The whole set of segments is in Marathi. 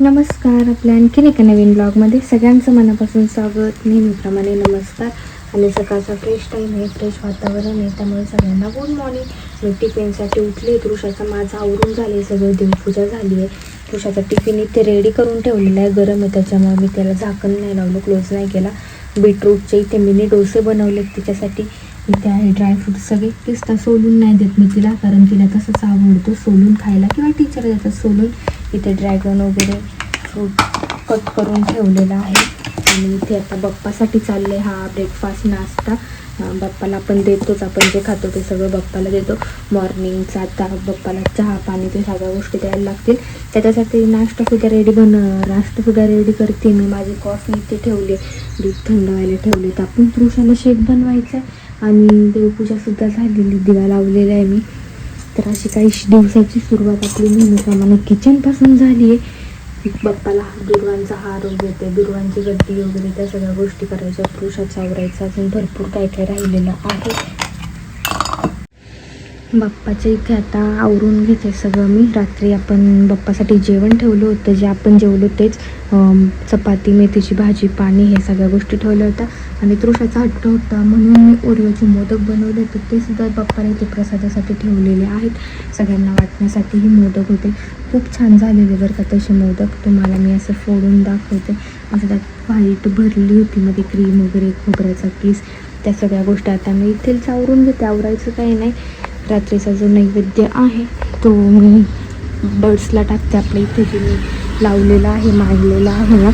नमस्कार. आपल्या आणखीन एका नवीन ब्लॉगमध्ये सगळ्यांचं मनापासून स्वागत. नेहमीप्रमाणे नमस्कार. आणि सकाळचा फ्रेश टाईम आहे फ्रेश वातावरण आहे. त्यामुळे सगळ्यांना गुड मॉर्निंग मी टिफिनसाठी उठली तृषाचा माझं आवरून झाले सगळं देवपूजा झाली आहे. तृषाचा टिफिन इथे रेडी करून ठेवलेला आहे गरम आहे त्याच्यामुळे मी त्याला झाकण नाही लावलं क्लोज नाही केला. बीटरूटचे इथे मिनी डोसे बनवले त्याच्यासाठी इथे आहे ड्रायफ्रूट सगळे पिस्ता सोलून नाही देत मी तिला कारण तिला तसंच आवडतो सोलून खायला. किंवा टीचर देतात सोलून इथे ड्रॅगन वगैरे फ्रूट कट करून ठेवलेला आहे. आणि इथे आता बप्पासाठी चालले हा ब्रेकफास्ट नाश्ता. बप्पाला बाप्पाला आपण देतोच आपण जे खातो ते सगळं बाप्पाला देतो. मॉर्निंगचा आता बाप्पाला चहा पाणी ते सगळ्या गोष्टी द्यायला लागतील. त्याच्यासाठी नाश्ता सुद्धा रेडी बन नाश्ता सुद्धा रेडी करते मी. माझी कॉफी इथे ठेवली दूध थंड व्हायला ठेवले तर आपण पुरुषाला शेक बनवायचा आहे आणि देवपूजासुद्धा झालेली दिवा लावलेला आहे मी. तर अशी काही दिवसाची सुरुवात आपली नेहमीप्रमाणे किचनपासून झाली आहे. बाप्पाला दुर्वांचा हार वगैरे ते दुर्वांची गड्डी वगैरे त्या सगळ्या गोष्टी करायच्या पुरुषाचा आवरायचा अजून भरपूर काय काय राहिलेलं आहे. बाप्पाच्या इथे आता आवरून घेते सगळं मी. रात्री आपण बाप्पासाठी जेवण ठेवलं होतं जे आपण जेवलो तेच चपाती मेथीची भाजी पाणी हे सगळ्या गोष्टी ठेवल्या होत्या. आणि तृषाचा हट्ट होता म्हणून मी ओरिओचे मोदक बनवले होते. ते सुद्धा बाप्पाने इथे प्रसादासाठी ठेवलेले आहेत. सगळ्यांना वाटण्यासाठीही मोदक होते. खूप छान झालेले बरं का तसे मोदक. तुम्हाला मी असं फोडून दाखवते. असं त्यात व्हाईट भरली होती मध्ये क्रीम वगैरे खोबऱ्याचा किस. त्या सगळ्या गोष्टी आता मी इथेच आवरून घेते. आवरायचं काही नाही. रात्रीचा जो नैवेद्य आहे तो मी बर्ड्सला टाकते. आपल्या इथे जे मी लावलेला आहे मांडलेला आहे ना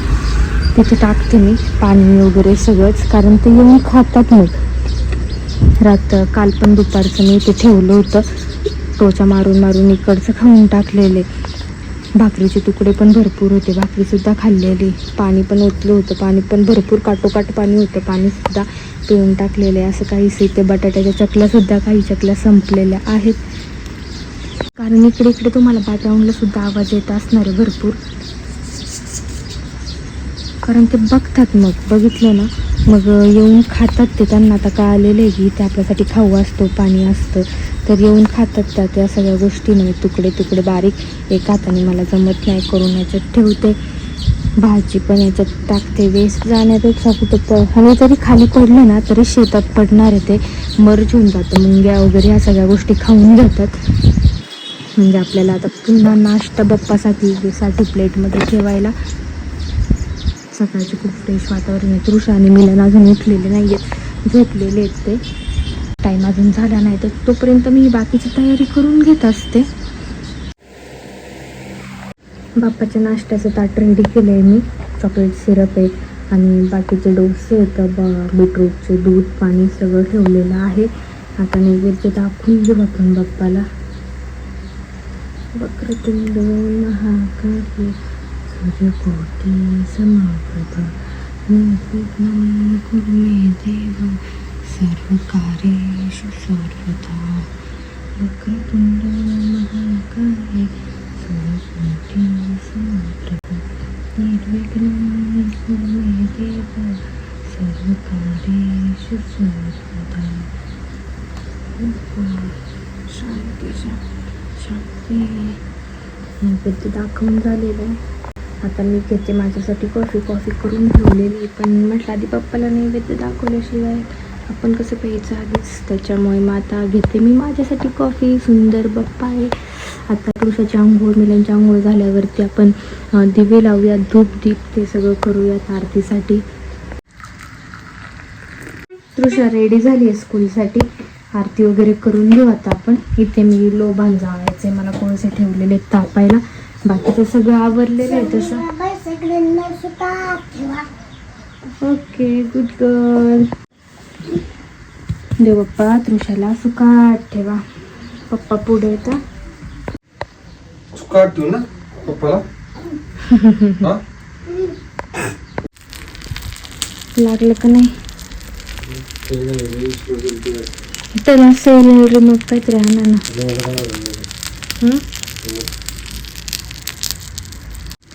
तिथे टाकते मी पाणी वगैरे सगळंच कारण ते येऊन खातात मग रात काल पण दुपारचं मी इथे ठेवलं होतं. टोचा मारून मारून इकडचं खाऊन टाकलेले. भाकरीचे तुकडे पण भरपूर होते. भाकरीसुद्धा खाल्लेली. पाणी पण ओतलं होतं. पाणी पण भरपूर काटोकाट पाणी होतं. पाणीसुद्धा पिऊन टाकलेले असं काहीच इथे बटाट्याच्या चकल्यासुद्धा काही चकल्या संपलेल्या आहेत. कारण इकडे इकडे तुम्हाला बॅकग्राऊंडला सुद्धा आवाज येत असणार आहे भरपूर. कारण ते बघतात मग. बघितलं ना मग येऊन खातात ते. त्यांना आता कळालेलं आहे की ते आपल्यासाठी खाऊ असतो पाणी असतं. तर येऊन खातात त्या त्या सगळ्या गोष्टी. नाही तुकडे तुकडे बारीक एक हाताने मला जमत नाही. करून याच्यात ठेवते. भाजी पण याच्यात टाकते. वेस्ट जाण्यापेक्षा कुठं प आणि जरी खाली पडलं ना तरी शेतात पडणार आहे ते. मर्ज होऊन जातं. मुंग्या वगैरे ह्या सगळ्या गोष्टी खाऊन जातात. म्हणजे आपल्याला आता पुन्हा नाश्ता बप्पासाठी साठी प्लेटमध्ये ठेवायला. सकाळचे खूप फ्रेश वातावरण आहे. तृषा आणि मिलन अजून उठलेले नाही आहेत झोपलेले आहेत ते. टाईम अजून झाला नाही तर तोपर्यंत मी बाकीची तयारी करून घेत असते. बाप्पाच्या नाश्त्याचं ताट रेडी केलं आहे मी. चॉकलेट सिरप आहे आणि बाकीचे डोसे आहेत. ब बीटरूटचे दूध पाणी सगळं ठेवलेलं आहे. आता नैवेद्य दाखवून घेऊ आपण बाप्पाला. वक्र महाकाय हा समप्रभ निर्विघ्नं कुरु मे देव सर्वकार्येषु सर्वदा वक्रतुंड महाकाय सूर्यकोटी समप्रभ निर्विघ्नं कुरु मे सर्वदा शांती शांती नैवेद्य दाखवून झालेलं आहे आता मी घेते माझ्यासाठी कॉफी कॉफी करून ठेवलेली पण म्हटलं आधी पप्पाला नैवेद्य दाखवल्याशिवाय आपण कसं प्यायचं आधीच त्याच्यामुळे मग आता घेते मी माझ्यासाठी कॉफी सुंदर बप्पा आहे. आता पुरुषाची आंघोळ मिलांची आंघोळ झाल्यावरती आपण दिवे लावूयात धूप दीप ते सगळं करूयात आरतीसाठी. तृषा रेडी झाली आहे स्कूलसाठी आरती वगैरे करून घेऊ आता आपण. इथे मी लोभान जावायचे मला कोळसे ठेवलेले आहेत तापायला. बाकीचं सगळं आवरलेलं आहे तसं. ओके गुड गर्ल देव बाप्पा तृषाला सुकाट ठेवा. पप्पा पुढे येतात चुकाट देऊ ना पप्पाला? लागलं का नाही? त्याला सेल रिमोट काहीतरी आणा ना?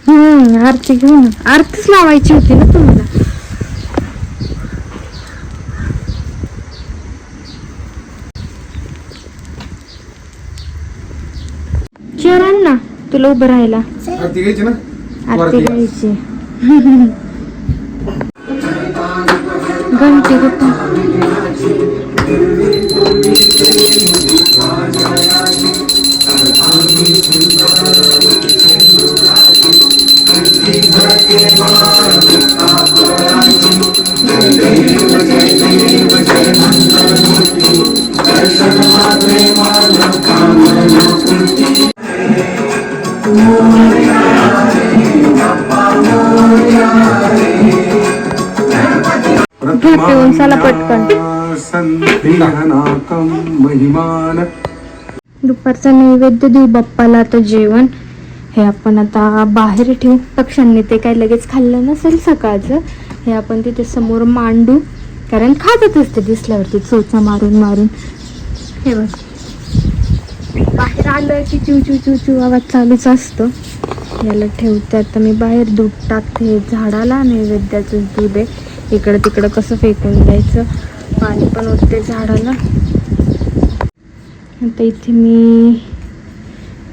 हम्म आरती घेऊ ना आरतीच लावायची होती ना तुम्हाला चेअर आण ना तुला उभं राहायला. आरती घ्यायची ना? आरती. घ्यायची. घंटी पिऊन पटकन. दुपारचा नैवेद्य देऊ बाप्पाला आता जेवण. हे आपण आता बाहेर ठेवू. पक्ष्यांनी ते काय लगेच खाल्लं नसेल सकाळचं हे आपण तिथे समोर मांडू. कारण खातातच ते दिसल्यावरती चोचा मारून मारून. हे बघ. बाहेर आलं की चिव चिव चिव चिव आवाज चालूच असतो. याला ठेवते. आता मी बाहेर दूध टाकते. झाडाला नैवेद्याचं दूध आहे. इकडं तिकडं कसं फेकून द्यायचं? पाणी पण होते झाडाला. आता इथे मी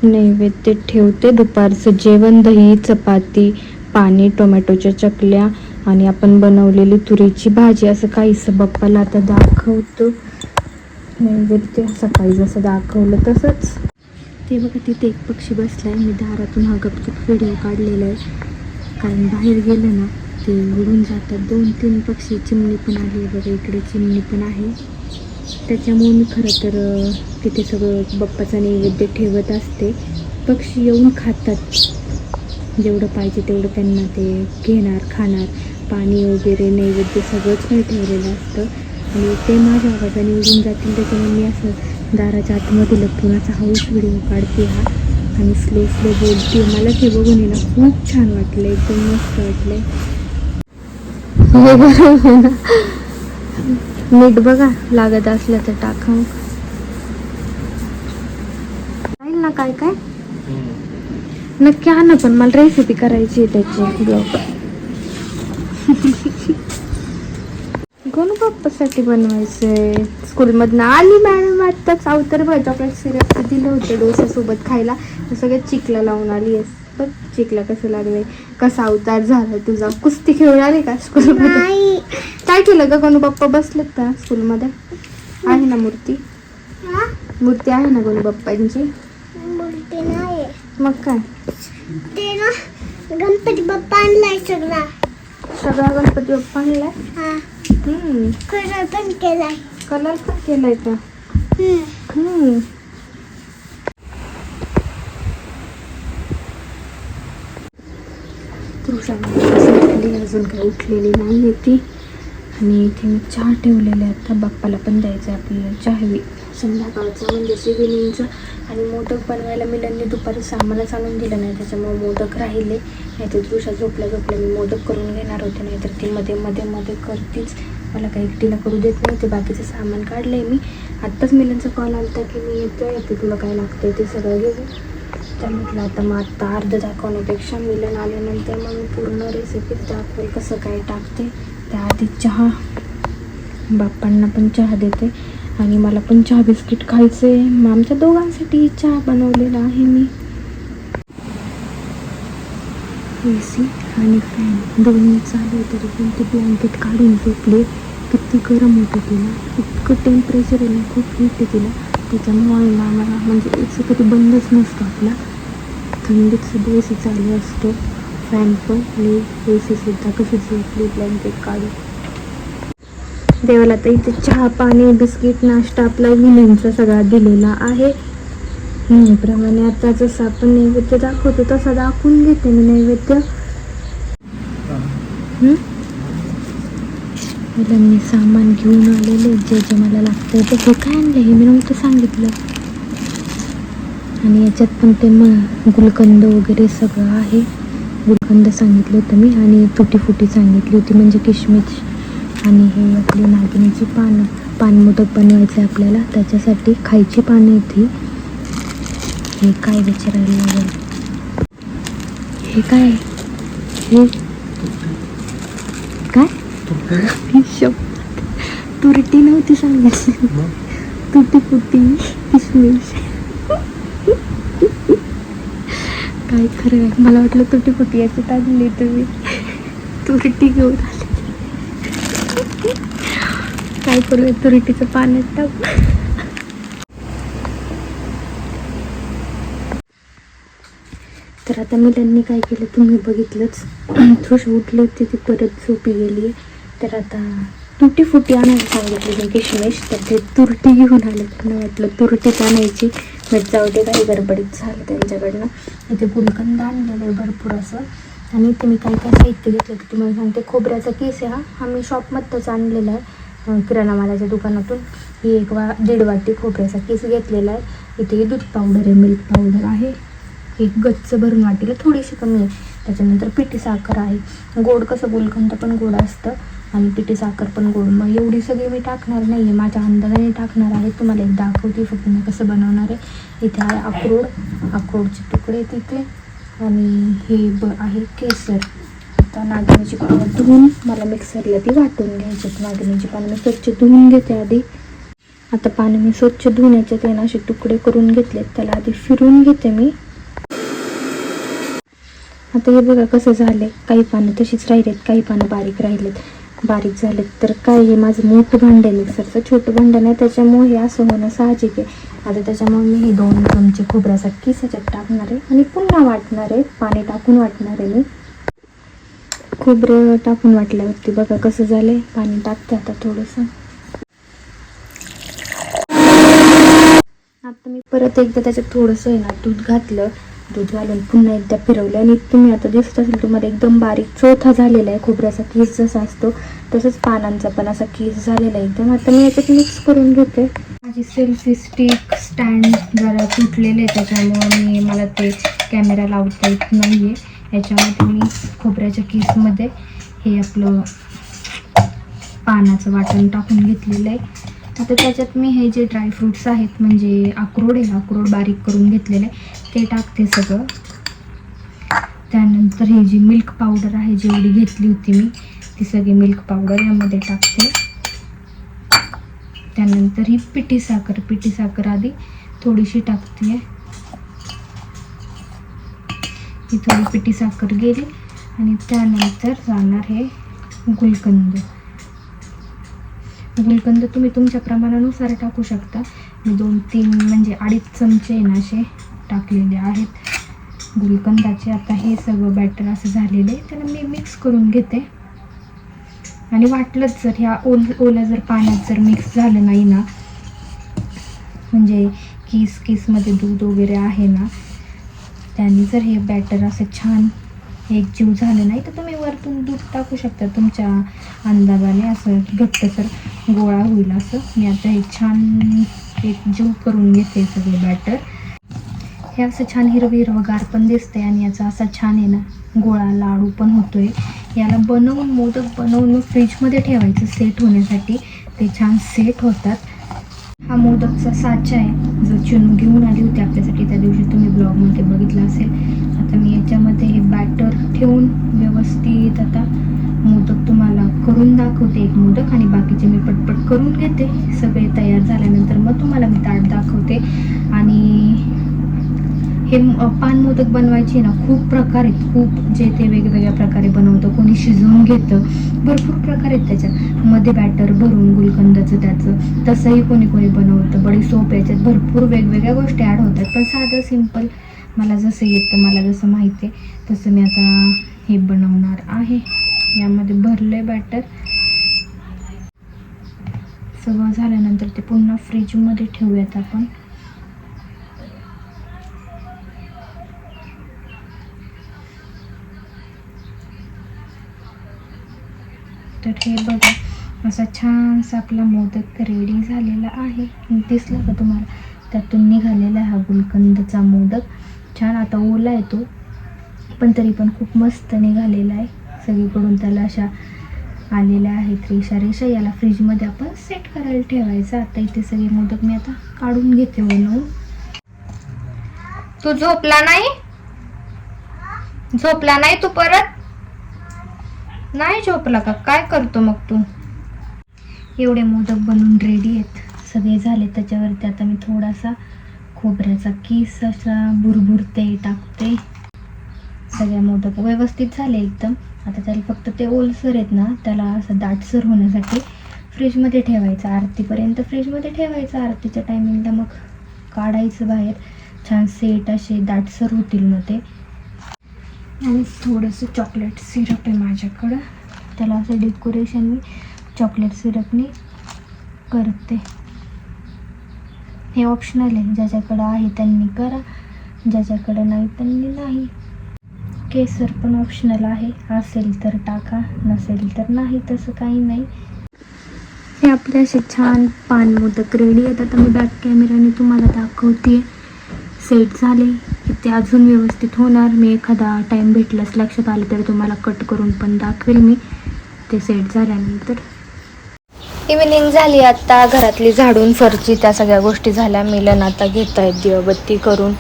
नैवेद्य ठेवते. दुपारचं जेवण दही चपाती पाणी टोमॅटोच्या चकल्या आणि आपण बनवलेली तुरीची भाजी. असं काहीसं बाप्पाला आता दाखवतो. नैवेद्य सकाळी जसं दाखवलं तसंच. ते बघा तिथे एक पक्षी बसला आहे मी दारातून हा गपचूप व्हिडिओ काढलेला आहे. कारण बाहेर गेलं ना ते उडून जातात. दोन तीन पक्षी चिमणी पण आली आहे बघा इकडे चिमणी पण आहे. त्याच्यामुळे मी खरं तर तिथे सगळं बाप्पाचा नैवेद्य ठेवत असते. पक्षी येऊन खातात. जेवढं पाहिजे तेवढं त्यांना ते घेणार खाणार. पाणी वगैरे नैवेद्य सगळंच मी ठेवलेलं असतं. आणि ते माझ्या आवाजाने उडून जातील त्याच्यामुळे मी असं दाराच्या आतमध्ये लपून असा हाऊस व्हिडिओ काढते हा. आणि स्लो स्लो बोलते. मला ते बघून आहे ना खूप छान वाटलं. एकदम मस्त वाटलंय. हे मीठ बघा लागत असलं तर टाका. राहील ना काय काय? नक्की आणा पण मला रेसिपी करायची आहे त्याची ब्लॉग गणपतीसाठी बनवायचंय. स्कूलमधनं आली मॅडम आत्ताच अवतर बघ चॉकलेट सिरप दिलं होतं डोसासोबत खायला. सगळ्यात चिकला लावून आली आहेस बघ चिकला कसं लागलंय? कसा अवतार झाला तुझा? कुस्ती खेळून आली का स्कूलमध्ये? काय केलं ग गणू बाप्पा बसलेत का स्कूलमध्ये? आहे ना मूर्ती? मूर्ती आहे ना गणू बाप्पांची मूर्ती नाही मग काय? ते ना गणपती बाप्पा आणलाय सगळा. सगळा गणपती बाप्पा आणलाय? हा. हम्म. कलर पण केलाय. कलर पण केलाय का? हम्म. हम्म अजून काही उठलेली नाही आहे ती. आणि इथे मी चहा ठेवलेले आहेत आता बाप्पाला पण द्यायचं आहे आपल्याला चहावी संध्याकाळचं म्हणजे इव्हिनिंगचं आणि मोदक बनवायला मिलांनी दुपारी सामानच आणून दिलं नाही. त्याच्यामुळे मोदक राहिले. नाही तर झोपल्या झोपल्या मी मोदक करून घेणार होते. नाहीतर ती मध्ये मध्ये मध्ये करतीच. मला काही एकटीला करू देत नाही ते बाकीचं सामान काढलं आहे मी. आत्ताच मिलनचा कॉल आला होता की मी येतो येते तुला काय लागतं ते सगळं घेऊ तर म्हटलं आता मग आत्ता अर्ध दाखवण्यापेक्षा मिलन आल्यानंतर मग मी पूर्ण रेसिपीच दाखवेल कसं काय टाकते. त्याआधी चहा. बाप्पांना पण चहा देते आणि मला पण चहा बिस्किट खायचं. आहे मग आमच्या दोघांसाठी चहा बनवलेला आहे मी. ए सी आणि फॅन दोन्ही चालू तरी पण ते ब्लँकेट काढून झोपले किती गरम होतं तिला इतकं टेम्परेचर आहे ना खूप हिट आहे तिला. त्याच्यामुळे ना आम्हाला म्हणजे ए कधी बंदच नसतो आपला. थंडीत सुद्धा ए सी चालू असतो. फॅन पण आणि ए सीसुद्धा कशी झोपली ब्लँकेट काढून. देवाला तर इथे चहा पाणी बिस्किट नाश्ता आपला विलींचा सगळा दिलेला आहे. नेहमीप्रमाणे आता जसं आपण नैवेद्य दाखवतो तसा दाखवून घेते मी नैवेद्य. हम्म? मी सामान घेऊन आलेले जे जे मला लागतं ते हे काय आणलं हे मी नव्हतं सांगितलं. आणि याच्यात पण ते मग गुलकंद वगैरे सगळं आहे. गुलकंद सांगितलं होतं मी आणि तुटी फुटी सांगितली होती म्हणजे किशमिश. आणि हे आपली नागिनीची पानं पानमोदक बनवायचं आहे आपल्याला त्याच्यासाठी खायची पानं होती हे काय विचारायला लागेल? हे काय? हे तुरटी नव्हती सांगायची. तुटी फुटी किशमिश काय खरं आहे? मला वाटलं तुटी फुटी याची टाकली तुम्ही. तुरटी घेऊन आले. काय करूया तुरटीचं पाण्यात टाकू. तर आता मुलांनी काय केलं? तुम्ही बघितलंच. थोडंसं उठले होते ती परत झोपी गेली तर आता तुटी फुटी आणायला सांगितली किशमिश तर ते तुरटी घेऊन आले. त्यांना वाटलं तुरटीच आणायची. जाऊ दे काही गडबडीत झालं त्यांच्याकडनं. इथे गुलकंद आणलेलं आहे भरपूर असं. आणि इथे मी काय काय साहित्य घेतलं ते तुम्हाला सांगते. खोबऱ्याचा केस आहे हा. हा मी शॉपमधनंच आणलेला आहे. किराणा मालाच्या दुकानातून. ही एक वा दीड वाटी खोबऱ्याचा केस घेतलेला आहे. इथे दूध पावडर आहे मिल्क पावडर आहे. एक गच्च भरून वाटीला थोडीशी कमी आहे. त्याच्यानंतर पिठी साखर आहे. गोड कसं गुलकंद पण गोड असतं. आणि पिठी साखर पण गोड. मग एवढी सगळी मी टाकणार नाही आहे माझ्या अंदाजाने टाकणार आहे. तुम्हाला एक दाखवते. फक्त मी कसं बनवणार आहे. इथे आहे अक्रोड. अक्रोडचे तुकडे तिथे. आणि हे ब आहे केसर. आता नागिनीची पानं धुवून मला मिक्सरला ती वाटून घ्यायची नागिनीची पानं मी स्वच्छ धुवून घेते आधी. आता पानं मी स्वच्छ धुण्याचे याच्यात असे तुकडे करून घेतलेत. त्याला आधी फिरून घेते मी. आता हे बघा कसं झालंय. काही पानं तशीच राहिलेत. काही पानं बारीक राहिलेत. बारीक झाले तर काय हे माझं मोठं भांडं आहे मिक्सरचं. छोटं भांडं नाही त्याच्यामुळे हे असं होणं साहजिक आहे. आता त्याच्यामुळे मी हे दोन चमचे खोबऱ्याचा किसाच्यात टाकणार आहे आणि पुन्हा वाटणार आहे. पाणी टाकून वाटणार आहे मी. खोबरं टाकून वाटल्यावरती बघा कसं झालंय. पाणी टाकते आता थोडंसं. आता मी परत एकदा त्याच्यात थोडंसं आहे ना दूध घातलं. दूध घालून पुन्हा एकदा फिरवलं. आणि तुम्ही आता दिसत असेल तुम्हाला एकदम बारीक चोथा झालेला आहे. खोबऱ्याचा केस जसा असतो तसंच पानांचा पण असा केस झालेला आहे एकदम. आता मी याच्यात मिक्स करून घेते. माझी सेल्फी स्टिक स्टँड जरा तुटलेले आहे त्याच्यामुळे मी मला ते कॅमेरा लावता येत नाही आहे याच्यामध्ये मी खोबऱ्याच्या केसमध्ये हे आपलं पानाचं वाटण टाकून घेतलेलं आहे. आता त्याच्यात मी हे जे ड्रायफ्रुट्स आहेत म्हणजे अक्रोड आहे अक्रोड बारीक करून घेतलेले आहे ते टाकते सगळं. त्यानंतर हे जी मिल्क पावडर आहे जेवढी घेतली होती मी ती सगळी मिल्क पावडर यामध्ये टाकते. त्यानंतर ही पिठी साखर पिठी साखर आधी थोडीशी टाकते. ही थोडी पिठी साखर गेली आणि त्यानंतर जाणार हे गुलकंद. गुलकंद तुम्ही तुमच्या प्रमाणानुसार टाकू शकता. मी दोन तीन म्हणजे अडीच चमचे आहे ना असे टाकलेले आहेत. गुलकंदाचे आता हे सगळं बॅटर असं झालेलं आहे. त्याला मी मिक्स करून घेते. आणि वाटलंच जर ह्या ओल ओल्या जर पाण्यात जर मिक्स झालं नाही ना म्हणजे किस किसमध्ये दूध वगैरे आहे ना त्यांनी जर हे बॅटर असं छान एकजीव झालं नाही तर तुम्ही तुम्ही दूध टाकू शकता तुमच्या अंदाजाने असं घट्टसर गोळा होईल असं. मी आता हे छान एक जीव करून घेते सगळं बॅटर हे असं छान हिरवं हिरवंगार पण दिसतंय आणि याचा असा छान आहे ना गोळा लाडू पण होतोय. याला बनवून मोदक बनवून फ्रीजमध्ये ठेवायचं सेट होण्यासाठी. ते छान सेट होतात. हा मोदकचा साचा आहे. जो चिनू घेऊन आली होती आपल्यासाठी. त्या दिवशी तुम्ही ब्लॉगमध्ये बघितला असेल. आता मी याच्यामध्ये हे बॅटर ठेवून व्यवस्थित आता मोदक तुम्हाला करून दाखवते. एक मोदक आणि बाकीचे मी पटपट करून घेते. सगळे तयार झाल्यानंतर मग तुम्हाला मी ताट दाखवते. आणि हे पान मोदक बनवायचे ना खूप प्रकार आहेत. खूप जे ते वेगवेगळ्या प्रकारे बनवतं कोणी शिजवून घेतं भरपूर प्रकार आहेत त्याच्यात. मध्ये बॅटर भरून गुलकंदाचं त्याचं तसंही कोणी कोणी बनवतं. बडी सोप याच्यात भरपूर वेगवेगळ्या गोष्टी ॲड होतात. पण साधं सिंपल मला जसं येतं मला जसं माहिती आहे तसं मी आता हे बनवणार आहे. यामध्ये भरलं बॅटर सगळं झाल्यानंतर ते पुन्हा फ्रीजमध्ये ठेवूयात आपण. तर हे बघा असा छानसा आपला मोदक रेडी झालेला आहे. दिसला का तुम्हाला? त्यातून निघालेला आहे हा गुलकंदचा मोदक. छान आता ओला आहे तो पण तरी पण खूप मस्त निघालेला आहे. सगळीकडून त्याला अशा आलेल्या आहेत रेषा. रेषा याला फ्रीजमध्ये आपण सेट करायला ठेवायचं. आता इथे सगळे मोदक मी आता काढून घेते बनवून. तू झोपला नाही? झोपला नाही तू परत? नाही झोपला का? काय करतो मग तू? एवढे मोदक बनवून रेडी आहेत. सगळे झाले त्याच्यावरती. आता मी थोडासा खोबऱ्याचा किस असा भुरभुरते टाकते. सगळ्या मोदक व्यवस्थित झाले एकदम. आता त्याला फक्त ते ओलसर आहेत ना त्याला असं दाटसर होण्यासाठी फ्रीजमध्ये ठेवायचं. आरतीपर्यंत फ्रीजमध्ये ठेवायचं. आरतीच्या टायमिंगला मग काढायचं बाहेर. छान सेट असे दाटसर होतील मग ते. आणि थोडंसं चॉकलेट सिरप आहे माझ्याकडं. त्याला असं डेकोरेशन मी चॉकलेट सिरपने करते. हे ऑप्शनल आहे. ज्याच्याकडं आहे त्यांनी करा. ज्याच्याकडं नाही त्यांनी नाही. केसर पण ऑप्शनल आहे. असेल तर टाका. नसेल तर नाही तसं काही नाही. हे आपले असे छान पान मोदक रेडी आहेत. आता मी बॅक कॅमेराने तुम्हाला दाखवते. सेट झाले. की ते अजून व्यवस्थित होणार. मी एखादा टाईम भेटलाच लक्षात आलं तर तुम्हाला कट करून पण दाखवेल मी. ते सेट झाल्यानंतर. इव्हिनिंग झाली आता. घरातली झाडून फरची त्या सगळ्या गोष्टी झाल्या. मिलन आता घेत आहेत दिवाबत्ती करून.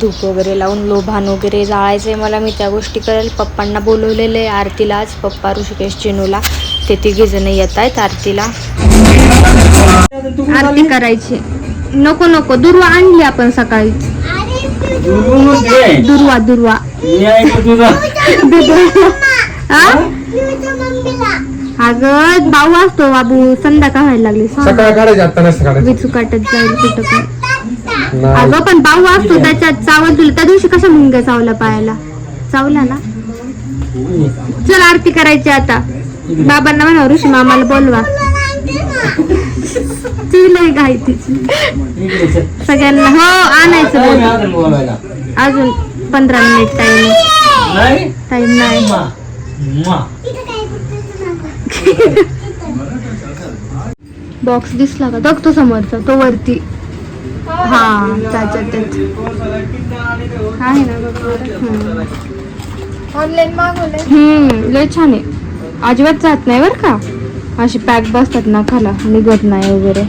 धूप वगैरे लावून लोभान वगैरे जाळायचं आहे मला. मी त्या गोष्टी करेल. पप्पांना बोलवलेलं आहे आरतीला आज. पप्पा ऋषिकेश चिनूला. ते तिघेजण येत आहेत आरतीला. आरती करायची. नको नको. दुर्वा आणली आपण सकाळीच दुर्वा दुर्वा हा? मम्मीला अगं भाऊ असतो बाबू संध्याकाळ व्हायला लागली. सकाळ काढायची आता नसतं काढायची विचू काटत जाईल कुठं पण नाही. अगं पण भाऊ असतो त्याच्यात चावल तुला त्या दिवशी कशा मुंग्या चावला पायाला? चावला ना? चल आरती करायची आता. बाबांना म्हणा ऋषी मामाला बोलवा. ती लई घाई तिची सगळ्यांना हो आणायचं बोल. अजून पंधरा मिनिट टाइम टाइम नाही. बॉक्स दिसला का? बघ तो समोरचा तो वरती. हा त्याच्यात आहे ना ऑनलाईन मागवलंय. हम्म लय छान आहे. अजिबात जात नाही बरं का? अशी पॅक बसतात ना खाला निघत नाही वगैरे.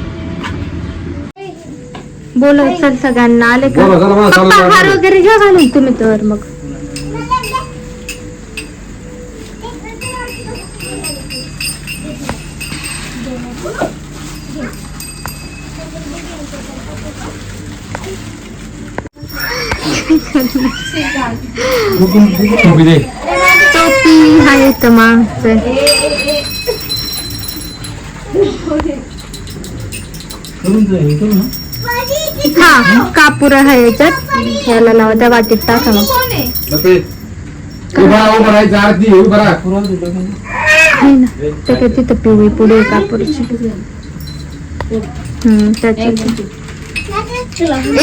बोलव चल सगळ्यांना आले का? बोला, बोला. हार वगैरे घ्या घालून तुम्ही तर मग. टोपी दे. टोपी आहे तर मागचं हा कापूर आहे याच्यात. याला लावा त्या वाटीत टाका ना तिथं पिवळी पुढे त्याच्यात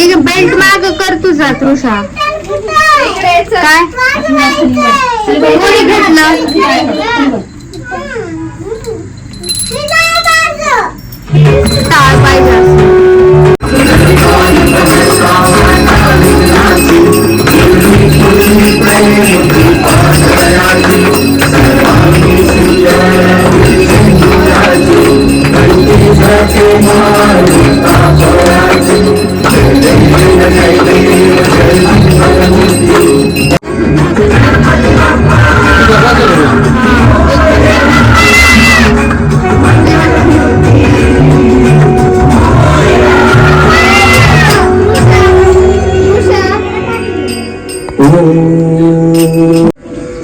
एक बेल्ट माग कर तुझा तृषा. काय? कोणी घेतलं? टाळ पाहिजे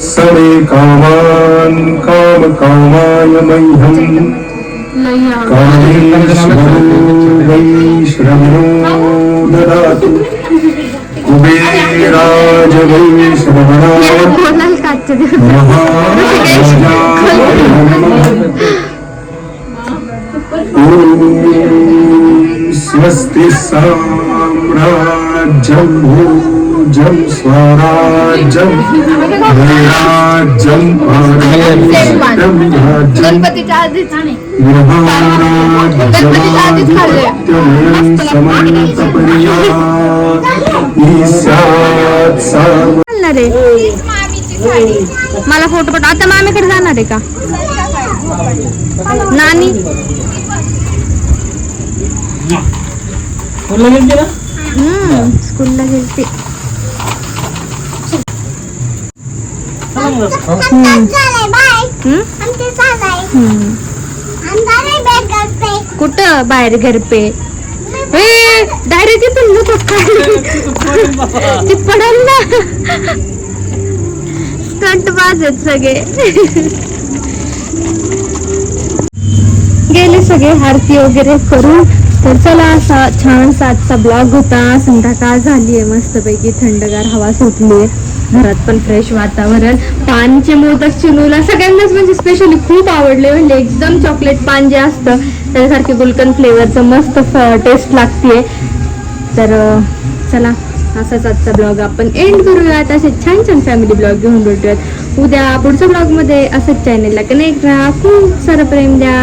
समे कामान् कामकामाय मह्यम् लई आवडलं. कामेश्वरो वैश्रवणो ददातु कुबेराज स्वस्ति साम्राज्यं भोजं स्वराज्यं वैराज्यं पारमेष्टं राज्यं गणपतीच्या आधीच समन्तपर्या जाणार आहे मला फोटो पाठव. आता मामीकडे जाणार आहे का? नानी? स्कूलला गेलते हम्म? नाही बॅग करते कुठं? बाहेर घर पे. डायरेक्ट तिथून नको खाली ती पडल ना स्टंट बाज आहेत सगळे. गेले सगळे आरती वगैरे करून. तर चला असा छानसा आजचा ब्लॉग होता. संध्याकाळ झाली आहे मस्तपैकी. थंडगार हवा सुटली आहे घरात पण फ्रेश वातावरण. पानचे मोदक चिनूला सगळ्यांनाच म्हणजे स्पेशली खूप आवडले. म्हणजे एकदम चॉकलेट पान जे असतं त्याच्यासारखे गुलकंद फ्लेवरचं मस्त टेस्ट लागते तर चला असाच आजचा ब्लॉग आपण एंड करूयात. असे छान छान फॅमिली ब्लॉग घेऊन भेटूयात. उद्या पुढच्या ब्लॉगमध्ये असंच चॅनेलला कनेक्ट राहा. खूप सारं प्रेम द्या.